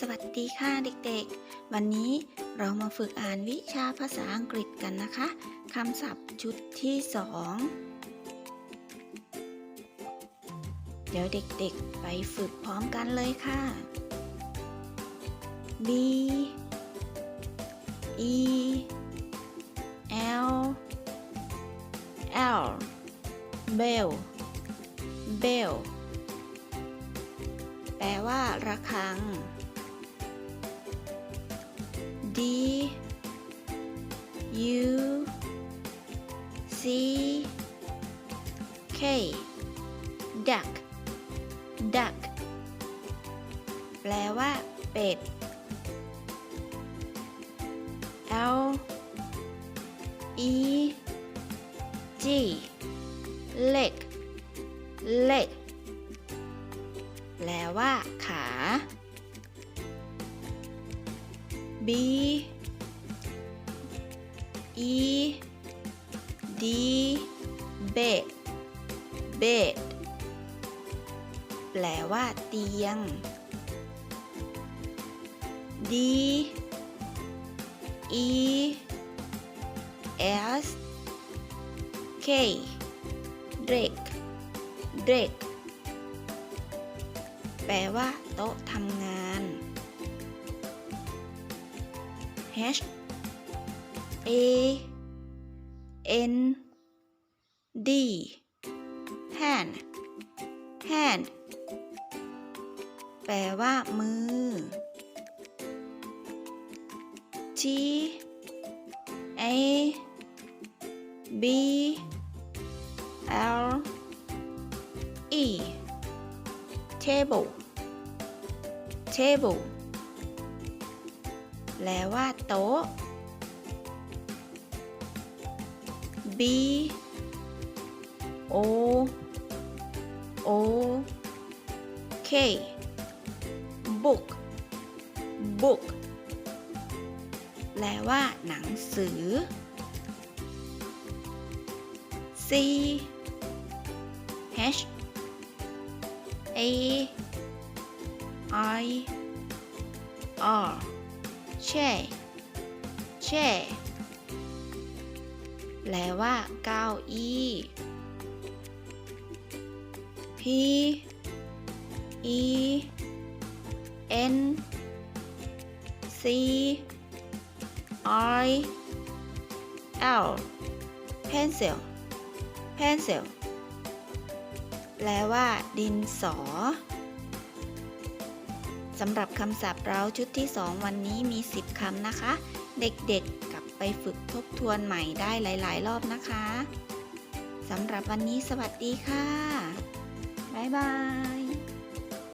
สวัสดีค่ะเด็กๆ วันนี้เรามาฝึกอ่านวิชาภาษาอังกฤษกันนะคะคำศัพท์ชุดที่สองเดี๋ยวเด็กๆ ไปฝึกพร้อมกันเลยค่ะ B E L L bell bell แปลว่าระฆัง D U C K duck duck แปลว่า เป็ด L E G leg leg แปลว่า ขา B E D bed bed แปลว่าเตียง D E S K drake drake แปลว่าโต๊ะทำงาน H A N D hand hand แปลว่า มือ T A B L E table table แปลว่าโต๊ะ B O O K book book แปลว่า หนังสือ C H A I R เช่เช่แปลว่าเก้าอี้พีอีเอ็นซีไอเอล pencil pencil แปลว่าดินสอ สำหรับคำศัพท์เราชุดที่ 2 วันนี้มี 10คำนะคะ เด็กๆกลับไปฝึกทบทวนใหม่ได้หลาย ๆ รอบนะคะสำหรับวันนี้สวัสดีค่ะ บ๊ายบาย